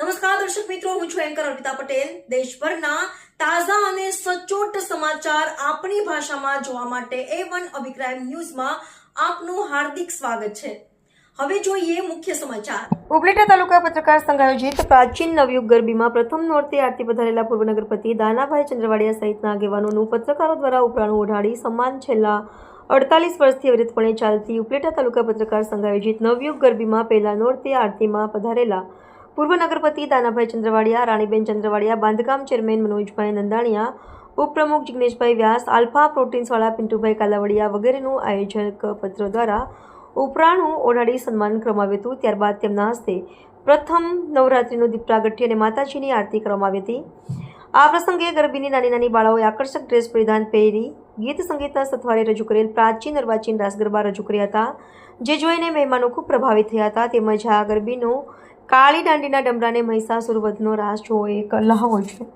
નમસ્કાર, દર્શક મિત્રો, હું છું એન્કર અર્પિતા પટેલ. દેશભરના તાજા અને સચોટ સમાચાર આપણી ભાષામાં જોવા માટે એ વન અભિપ્રાય ન્યૂઝમાં આપનું હાર્દિક સ્વાગત છે. હવે જોઈએ મુખ્ય સમાચાર. ઉપલેટા તાલુકા પત્રકાર સંઘ આયોજિત પ્રાચીન નવયુગ ગરબીમાં પ્રથમ નોરતે આરતી પધારેલા પૂર્વ નગરપતિ દાનાભાઈ ચંદ્રવાડિયા સહિતના આગેવાનોનું પત્રકારો દ્વારા ઉપરાણું ઓઢાડી સન્માન છેલ્લા અડતાલીસ વર્ષથી અવિરતપણે ચાલતી ઉપલેટા તાલુકા પત્રકાર સંઘ આયોજિત નવયુગ ગરબીમાં પહેલા નોરતે આરતીમાં પધારેલા પૂર્વ નગરપતિ દાનાભાઈ ચંદ્રવાડિયા, રાણીબેન ચંદ્રવાડિયા, બાંધકામ ચેરમેન મનોજભાઈ નંદાણીયા, ઉપપ્રમુખ જિગ્નેશભાઈ વ્યાસ, આલ્ફા પ્રોટીન્સવાળા પિન્ટુભાઈ કાલાવડિયા વગેરેનું આયોજક પત્ર દ્વારા ઉપરાણું ઓઢાડી સન્માન કરવામાં હતું. ત્યારબાદ તેમના હસ્તે પ્રથમ નવરાત્રિનું દીપ પ્રાગટ્ય અને માતાજીની આરતી કરવામાં આવી હતી. આ પ્રસંગે ગરબીની નાની નાની બાળાઓએ આકર્ષક ડ્રેસ પરિધાન પહેરી ગીત સંગીતના સથવારે રજૂ કરેલ પ્રાચીન અર્વાચીન રાસ ગરબા રજૂ કર્યા હતા, જે જોઈને મહેમાનો ખૂબ પ્રભાવિત થયા હતા. તેમજ આ ગરબીનો કાળી દાંડીના ડમરાને મહિષાસુર વધનો રાસ જોવો એક લહાવો છે.